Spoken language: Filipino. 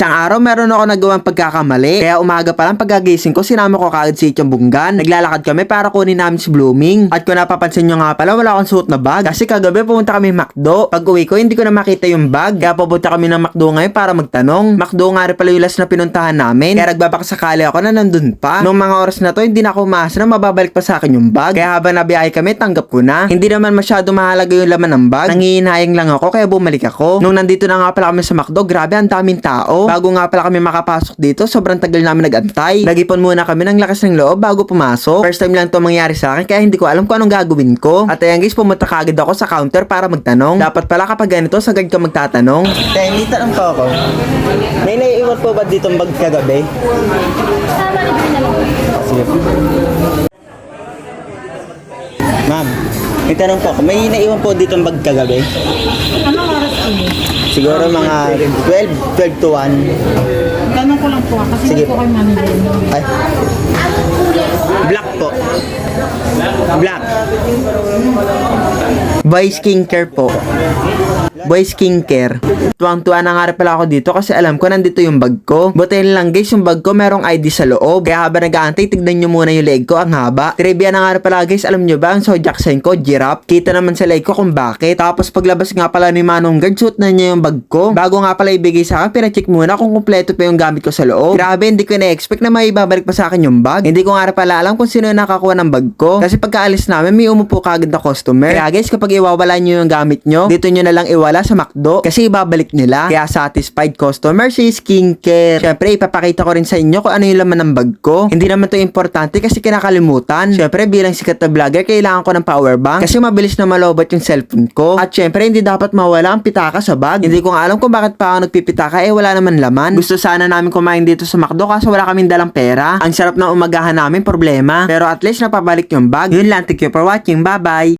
Isang araw meron ako nagawang pagkakamali. Kaya umaga pa lang pagkagising ko, sinama ko kaagad si Ichang Bunggan. Naglalakad kami para kunin namin si Blooming. At kung napapansin nyo nga pala, wala akong suot na bag. Kasi kagabi pumunta kami McDo. Pag uwi ko, hindi ko na makita yung bag. Kaya pupunta kami ng McDo ngayon para magtanong. McDo nga rin pala yung last na pinuntahan namin. Kaya nagbabakasakali ako na nandun pa. Noong mga oras na to, hindi na ako umasa na mababalik pa sa akin yung bag. Kaya habang nabiyahe kami, tanggap ko na. Hindi naman masyado mahalaga yung laman ng bag. Nangihinayang lang ako kaya bumalik ako. Nung nandito na nga pala kami sa McDo, grabe ang daming tao. Bago nga pala kami makapasok dito, sobrang tagal namin nagantay. Nagipon muna kami ng lakas ng loob bago pumasok. First time lang to mangyari sa akin kaya hindi ko alam kung anong gagawin ko. At ayan guys, pumunta kagad ako sa counter para magtanong. Dapat pala kapag ganito, sagad ka magtatanong. Kaya hindi tanong po ako. May naiiwan po ba ditong bag kagabi? Sige po. Ma'am, may tanong po ako. May naiwan po ditong bag kagabi? Anong oras po niyo? Siguro mga 12, 12 to 1. Tanong ko lang po ah, kasi Sige po kayo manager. Ay. Black po. Black. Boy skincare po. Boy skincare. Tuwang-tuwa na nga pala ako dito kasi alam ko nandito yung bag ko. Buti lang guys, yung bag ko merong ID sa loob. Kaya habang nag-aantay, tignan nyo muna yung leg ko, ang haba. Trivia na nga pala guys, alam nyo ba, ang zodiac sign ko, giraffe. Kita naman sa leg ko kung bakit. Tapos paglabas nga pala ni Manong Guard, suot na niya yung bag ko. Bago nga pala ibigay sa akin, pinacheck muna kung kumpleto pa yung gamit ko sa loob. Grabe, hindi ko na-expect na may ibabalik pa sa akin yung bag. Hindi ko nga pala alam kung sino yung nakakuha ng bag ko. Kasi pagkaalis namin, may umupo kagad na customer. Kaya guys, kapag iwawala nyo yung gamit nyo, dito nyo na lang iwala sa McDo. Kasi ibabalik nila. Kaya satisfied customer si skincare. Syempre, ipapakita ko rin sa inyo kung ano yung laman ng bag ko. Hindi naman to importante kasi kinakalimutan. Syempre, bilang sikat na vlogger, kailangan ko ng power bank. Kasi mabilis na malobot yung cellphone ko. At syempre, hindi dapat mawala ang pitaka sa bag. Hindi ko alam kung bakit pa ako nagpipitaka eh wala naman laman. Gusto sana namin kumain dito sa McDo kaso wala kaming dalang pera. Ang sarap ng umagahan namin, problema. Pero at least napabalik yung bag. Yun lang, thank you for watching. Bye-bye!